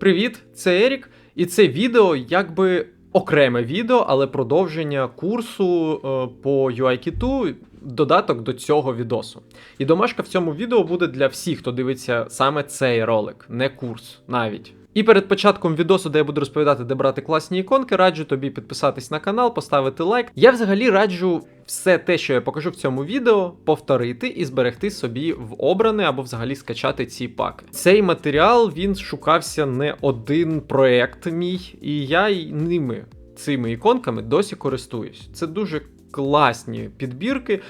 Привіт, це Ерік, і це відео якби окреме відео, але продовження курсу е, по UI-кіту, додаток до цього відосу. І домашка в цьому відео буде для всіх, хто дивиться саме цей ролик, не курс навіть. І перед початком відосу, де я буду розповідати, де брати класні іконки, раджу тобі підписатись на канал, поставити лайк. Я взагалі раджу все те, що я покажу в цьому відео, повторити і зберегти собі в обране або взагалі скачати ці паки. Цей матеріал він шукався не один проект мій, і я й ними, цими іконками, досі користуюсь. Це дуже класні підбірки.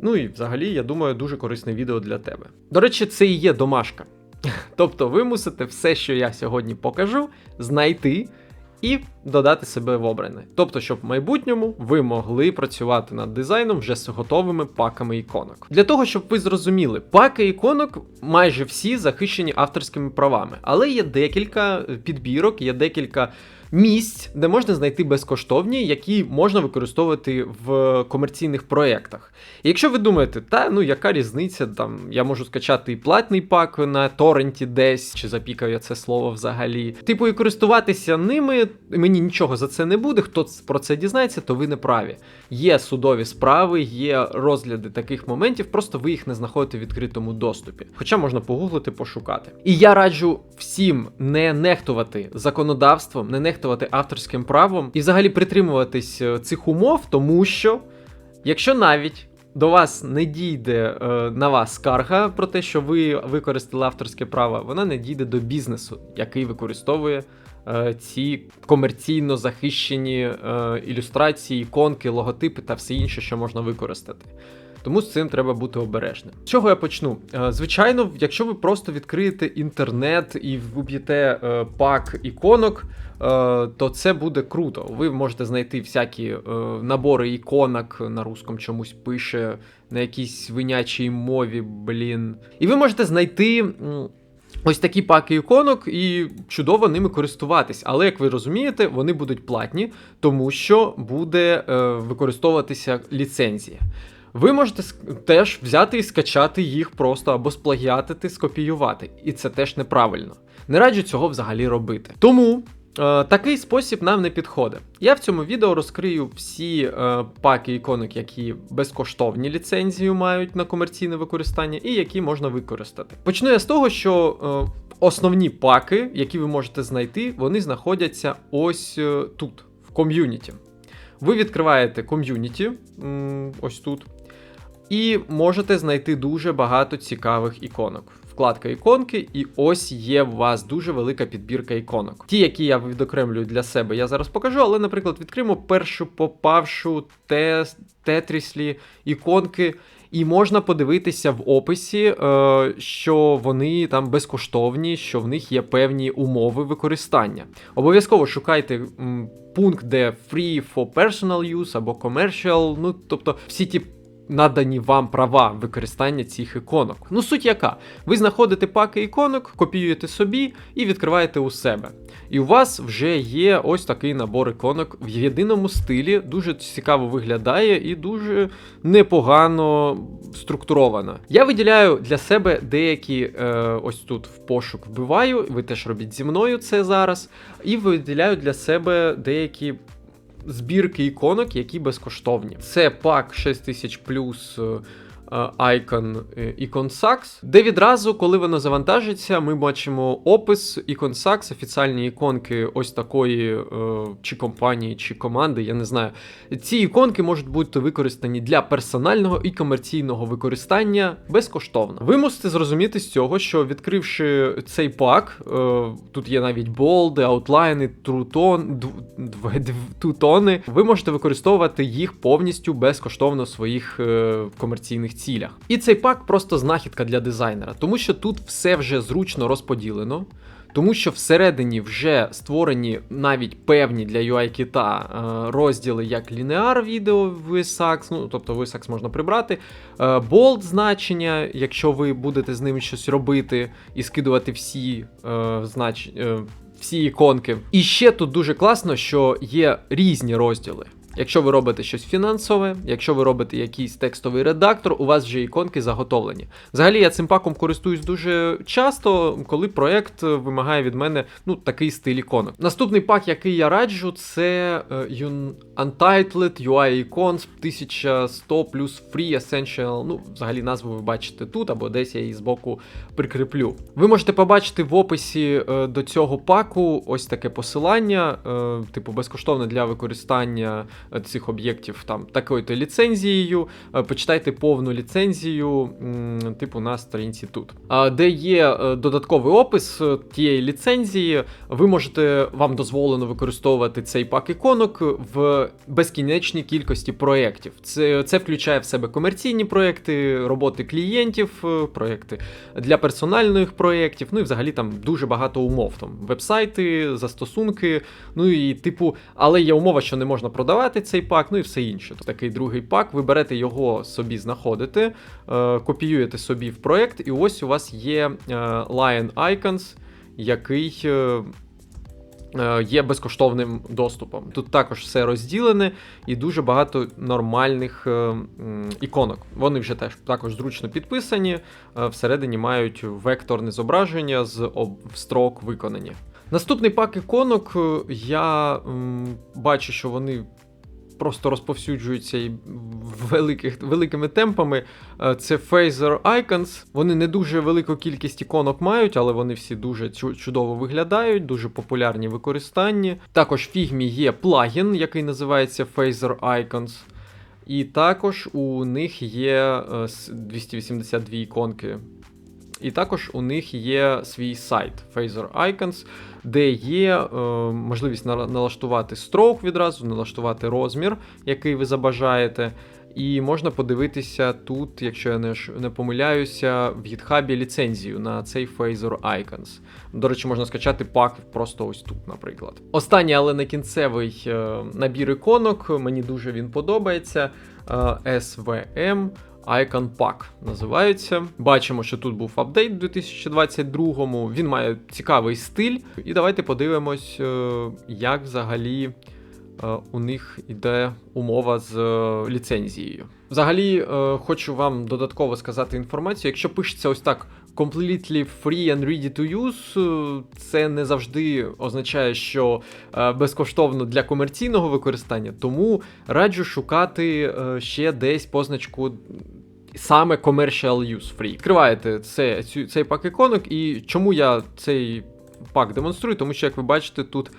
Ну і взагалі, я думаю, дуже корисне відео для тебе. До речі, це і є домашка. Тобто ви мусите все, що я сьогодні покажу, знайти і додати себе в обране. Тобто, щоб в майбутньому ви могли працювати над дизайном вже з готовими паками іконок. Для того, щоб ви зрозуміли, паки іконок майже всі захищені авторськими правами, але є декілька підбірок, є декілька. Місць, де можна знайти безкоштовні, які можна використовувати в комерційних проєктах. Якщо ви думаєте, та ну яка різниця, там я можу скачати і платний пак на торренті десь, чи запікав я це слово взагалі. Типу, і користуватися ними, мені нічого за це не буде. Хто про це дізнається, то ви не праві. Є судові справи, є розгляди таких моментів, просто ви їх не знаходите в відкритому доступі. Хоча можна погуглити, пошукати. І я раджу всім не нехтувати законодавством, не нехтувати авторським правом і взагалі притримуватись е, цих умов, тому що якщо навіть до вас не дійде е, на вас скарга про те, що ви використали авторське право, вона не дійде до бізнесу, який використовує ці комерційно захищені е, ілюстрації, іконки, логотипи та все інше, що можна використати. Тому з цим треба бути обережним. З чого я почну? Е, Звичайно, якщо ви просто відкриєте інтернет і вб'єте е, пак іконок, е, то це буде круто. Ви можете знайти всякі е, набори іконок на русском чомусь пише, на якійсь винячій мові, блін. І ви можете знайти. Ось такі паки іконок, і чудово ними користуватись. Але як ви розумієте, вони будуть платні, тому що буде е, використовуватися ліцензія. Ви можете теж взяти і скачати їх просто або сплагіатити, скопіювати. І це теж неправильно. Не раджу цього взагалі робити. Тому. Е, такий спосіб нам не підходить. Я в цьому відео розкрию всі е, паки іконок, які безкоштовні ліцензію мають на комерційне використання, і які можна використати. Почну я з того, що е, основні паки, які ви можете знайти, вони знаходяться ось е, тут, в ком'юніті. Ви відкриваєте ком'юніті, ось тут, і можете знайти дуже багато цікавих іконок. Вкладка іконки, і ось є у вас дуже велика підбірка іконок. Ті, які я відокремлюю для себе, я зараз покажу, але, наприклад, відкриємо першу попавшу тес, тетріслі іконки. І можна подивитися в описі, е, що вони там безкоштовні, що в них є певні умови використання. Обов'язково шукайте пункт, де free for personal use або commercial, ну тобто всі ті надані вам права використання цих іконок. Ну, суть яка? Ви знаходите паки іконок, копіюєте собі і відкриваєте у себе. І у вас вже є ось такий набор іконок в єдиному стилі, дуже цікаво виглядає і дуже непогано структуровано. Я виділяю для себе деякі е, ось тут в пошук вбиваю, ви теж робіть зі мною це зараз, і виділяю для себе деякі збірки іконок, які безкоштовні. Це пак 6000 плюс. Е, Icon е, Icon Sax, де відразу, коли воно завантажиться, ми бачимо опис Icon Sax, офіціальні іконки ось такої е, чи компанії, чи команди, я не знаю. Ці іконки можуть бути використані для персонального і комерційного використання безкоштовно. Ви мусите зрозуміти з цього, що відкривши цей пак, тут є навіть болди, аутлайни, трутон, тутони, ви можете використовувати їх повністю безкоштовно в своїх комерційних цілях. І цей пак просто знахідка для дизайнера, тому що тут все вже зручно розподілено. Тому що всередині вже створені навіть певні для UI кіта е, розділи як лінеар відео в VSAX, ну тобто VSAX можна прибрати, е, bold значення, якщо ви будете з ним щось робити і скидувати всі е, е, всі іконки. І ще тут дуже класно, що є різні розділи. Якщо ви робите щось фінансове, якщо ви робите якийсь текстовий редактор, у вас вже іконки заготовлені. Взагалі я цим паком користуюсь дуже часто, коли проект вимагає від мене ну, такий стиль іконок. Наступний пак, який я раджу, це е, Untitled UI Icons 1100 плюс Free Essential. Ну, взагалі назву ви бачите тут, або десь я її збоку прикріплю. Ви можете побачити в описі е, до цього паку ось таке посилання, е, типу безкоштовне для використання е, цих об'єктів там такою-то ліцензією. Е, Почитайте повну ліцензію, типу на сторінці тут. Де є е, додатковий опис е, тієї ліцензії, ви можете вам дозволено використовувати цей пак іконок в безкінечній кількості проєктів. Це, це включає в себе комерційні проєкти, роботи клієнтів, проєкти для персональних проєктів. Ну і взагалі там дуже багато умов. Там вебсайти, застосунки. Ну і типу, але є умова, що не можна продавати цей пак, ну і все інше. Такий другий пак. Ви берете його собі, знаходите, е, копіюєте собі в проєкт, і ось у вас є е, Lion Icons, який. е, Є безкоштовним доступом. Тут також все розділене і дуже багато нормальних іконок. Вони вже теж також зручно підписані. Всередині мають векторне зображення з строк виконані. Наступний пак іконок я бачу, що вони просто розповсюджуються і великих, великими темпами. Е, Це Phaser Icons. Вони не дуже велику кількість іконок мають, але вони всі дуже чудово виглядають, дуже популярні в використанні. Також в Figma є плагін, який називається Phaser Icons. І також у них є е, 282 іконки. І також у них є свій сайт Phaser Icons, де є е, можливість нала- налаштувати строк відразу, налаштувати розмір, який ви забажаєте. І можна подивитися тут, якщо я не, не помиляюся, в GitHub ліцензію на цей Phaser Icons. До речі, можна скачати пак просто ось тут, наприклад. Останній, але не кінцевий е, набір іконок. Мені дуже він подобається. Е, SVM Icon Pack називається. Бачимо, що тут був апдейт у 2022-му. Він має цікавий стиль. І давайте подивимось, е, як взагалі е, у них йде умова з е, ліцензією. Взагалі, хочу вам додатково сказати інформацію. Якщо пишеться ось так completely free and ready to use, е, це не завжди означає, що е, безкоштовно для комерційного використання, тому раджу шукати е, ще десь позначку. Саме commercial use free. Відкриваєте це, цей пак іконок, і чому я цей пак демонструю? Тому що, як ви бачите, тут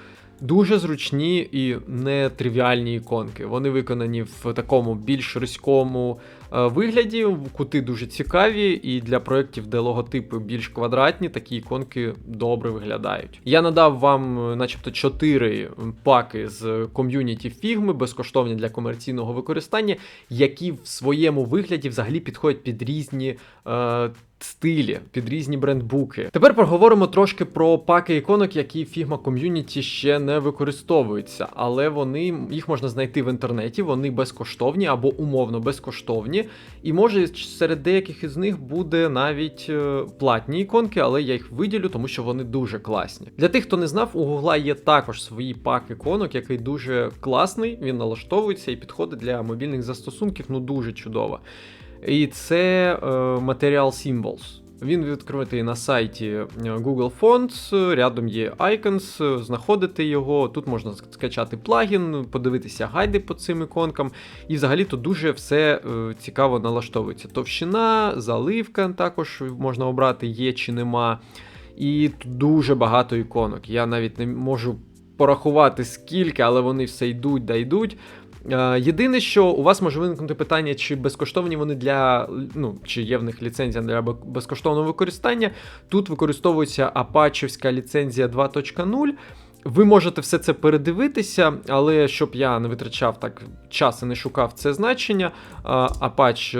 дуже зручні і нетривіальні іконки. Вони виконані в такому більш різкому вигляді. Кути дуже цікаві, і для проєктів, де логотипи більш квадратні, такі іконки добре виглядають. Я надав вам, е, начебто, 4 паки з ком'юніті фігми, безкоштовні для комерційного використання, які в своєму вигляді взагалі підходять під різні. Е, Стилі під різні брендбуки. Тепер поговоримо трошки про паки іконок, які Figma Community ще не використовуються, але вони їх можна знайти в інтернеті. Вони безкоштовні або умовно безкоштовні. І може серед деяких із них буде навіть е, платні іконки, але я їх виділю, тому що вони дуже класні. Для тих, хто не знав, у Гугла є також свій пак іконок, який дуже класний. Він налаштовується і підходить для мобільних застосунків. Ну дуже чудово. І це е, Material Symbols. Він відкритий на сайті е, Google Fonts, рядом є Icons, е, знаходите його. Тут можна скачати плагін, подивитися гайди по цим іконкам. І взагалі тут дуже все цікаво налаштовується. Товщина, заливка також можна обрати, є чи нема. І тут дуже багато іконок. Я навіть не можу порахувати скільки, але вони все йдуть да йдуть. Е, Єдине, що у вас може виникнути питання, чи безкоштовні вони для ну чи є в них ліцензія для безкоштовного використання. Тут використовується апачівська ліцензія 2.0. Ви можете все це передивитися, але щоб я не витрачав так час і не шукав це значення, е, Apache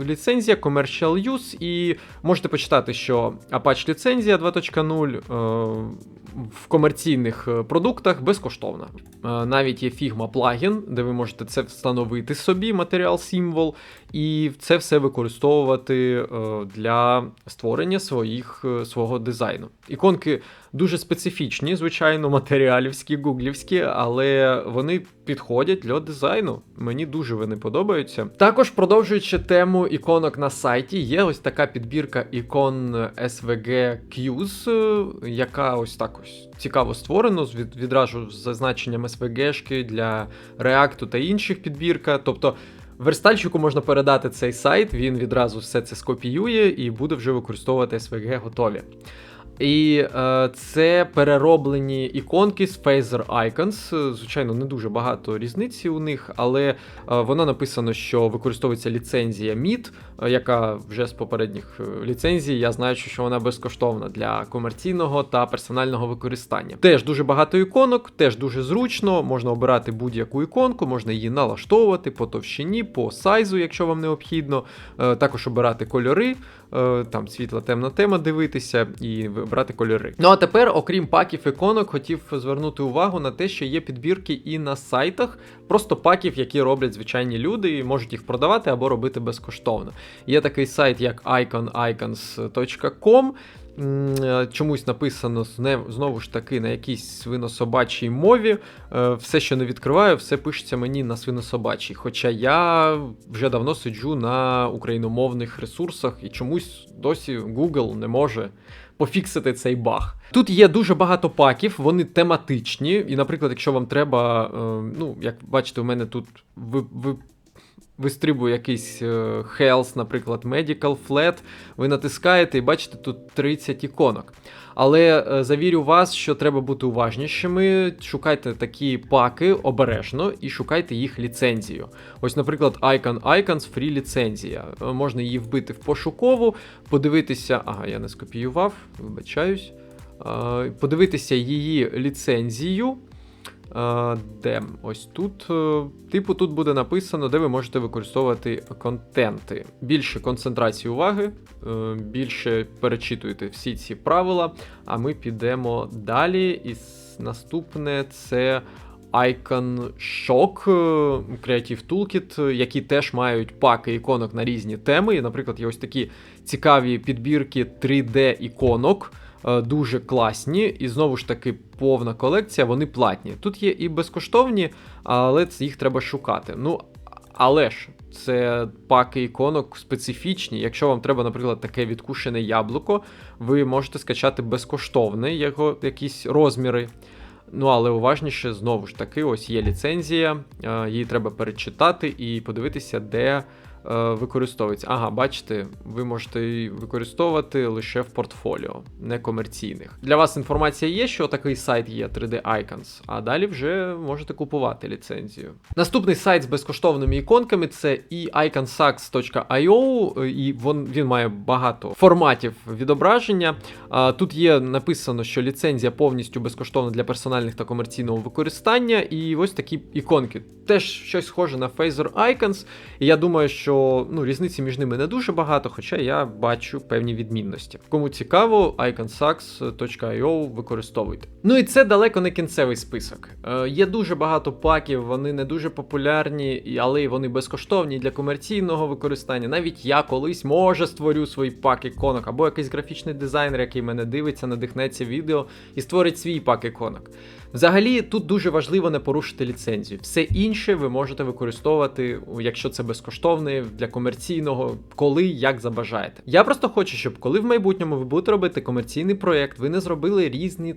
е, ліцензія Commercial Use, і можете почитати, що Apache ліцензія 2.0 е, в комерційних е, продуктах безкоштовна. Е, Навіть є Figma плагін, де ви можете це встановити собі, матеріал Symbol, і це все використовувати е, для створення своїх, е, свого дизайну. Іконки дуже специфічні, звичайно, матеріалівські, гуглівські, але вони підходять для дизайну. Мені дуже вони подобаються. Також продовжуючи тему іконок на сайті, є ось така підбірка ікон SVG Qs, е, яка ось так ось цікаво створено, з відразу з зазначенням SVG-шки для React та інших підбірка. Тобто верстальщику можна передати цей сайт, він відразу все це скопіює і буде вже використовувати SVG готові. І е, це перероблені іконки з Phaser Icons. Звичайно, не дуже багато різниці у них, але е, воно написано, що використовується ліцензія MIT, е, яка вже з попередніх е, ліцензій. Я знаю, що вона безкоштовна для комерційного та персонального використання. Теж дуже багато іконок, теж дуже зручно. Можна обирати будь-яку іконку, можна її налаштовувати по товщині, по сайзу, якщо вам необхідно. Е, також обирати кольори, е, там світла, темна тема дивитися і вибрати кольори. Ну а тепер, окрім паків іконок, хотів звернути увагу на те, що є підбірки і на сайтах, просто паків, які роблять звичайні люди, і можуть їх продавати або робити безкоштовно. Є такий сайт, як iconicons.com. Е, Чомусь написано знову ж таки на якійсь свинособачій мові. Е, Все, що не відкриваю, все пишеться мені на свинособачій. Хоча я вже давно сиджу на україномовних ресурсах і чомусь досі Google не може пофіксити цей баг. Тут є дуже багато паків, вони тематичні. І, наприклад, якщо вам треба, е, ну, як бачите, у мене тут ви, ви, вистрибує якийсь е, Health, наприклад, Medical Flat, ви натискаєте і бачите тут 30 іконок. Але е, завірю вас, що треба бути уважнішими. Шукайте такі паки обережно і шукайте їх ліцензію. Ось, наприклад, Icon Icons Free ліцензія. Е, Можна її вбити в пошукову, подивитися. Ага, я не скопіював, вибачаюсь. Подивитися її ліцензію. Де ось тут, е, типу, тут буде написано, де ви можете використовувати контенти. Більше концентрації уваги, е, більше перечитуйте всі ці правила. А ми підемо далі. І наступне це Icon Shock е, Creative Toolkit, які теж мають паки іконок на різні теми. Наприклад, є ось такі цікаві підбірки 3D-іконок. Е, Дуже класні, і знову ж таки повна колекція, вони платні. Тут є і безкоштовні, але їх треба шукати. Ну, але ж це паки іконок специфічні. Якщо вам треба, наприклад, таке відкушене яблуко, ви можете скачати безкоштовне його якісь розміри. Ну, але уважніше, знову ж таки, ось є ліцензія, е, її треба перечитати і подивитися, де використовується. Ага, бачите, ви можете її використовувати лише в портфоліо, не комерційних. Для вас інформація є, що такий сайт є 3D Icons, а далі вже можете купувати ліцензію. Наступний сайт з безкоштовними іконками це eIconsax.io, і він, він має багато форматів відображення. Тут є написано, що ліцензія повністю безкоштовна для персональних та комерційного використання. І ось такі іконки. Теж щось схоже на Phaser Icons. І я думаю, що ну, різниці між ними не дуже багато, хоча я бачу певні відмінності. Кому цікаво, iconsax.io використовуйте. Ну і це далеко не кінцевий список. Е, є дуже багато паків, вони не дуже популярні, але вони безкоштовні для комерційного використання. Навіть я колись може створю свій пак іконок, або якийсь графічний дизайнер, який мене дивиться, надихнеться відео і створить свій пак іконок. Взагалі, тут дуже важливо не порушити ліцензію. Все інше ви можете використовувати, якщо це безкоштовне, для комерційного, коли як забажаєте. Я просто хочу, щоб коли в майбутньому ви будете робити комерційний проєкт, ви не зробили різні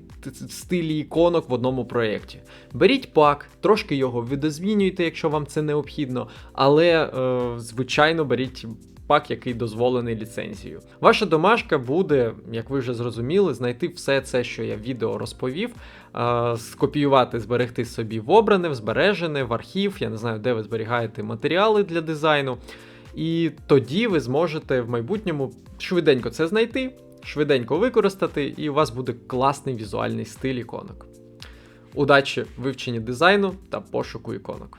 стилі іконок в одному проєкті. Беріть пак, трошки його видозмінюйте, якщо вам це необхідно, але е, звичайно беріть. Пак, який дозволений ліцензією. Ваша домашка буде, як ви вже зрозуміли, знайти все це, що я в відео розповів, е, скопіювати, зберегти собі в обране, в збережене, в архів. Я не знаю, де ви зберігаєте матеріали для дизайну. І тоді ви зможете в майбутньому швиденько це знайти, швиденько використати, і у вас буде класний візуальний стиль іконок. Удачі в вивченні дизайну та пошуку іконок.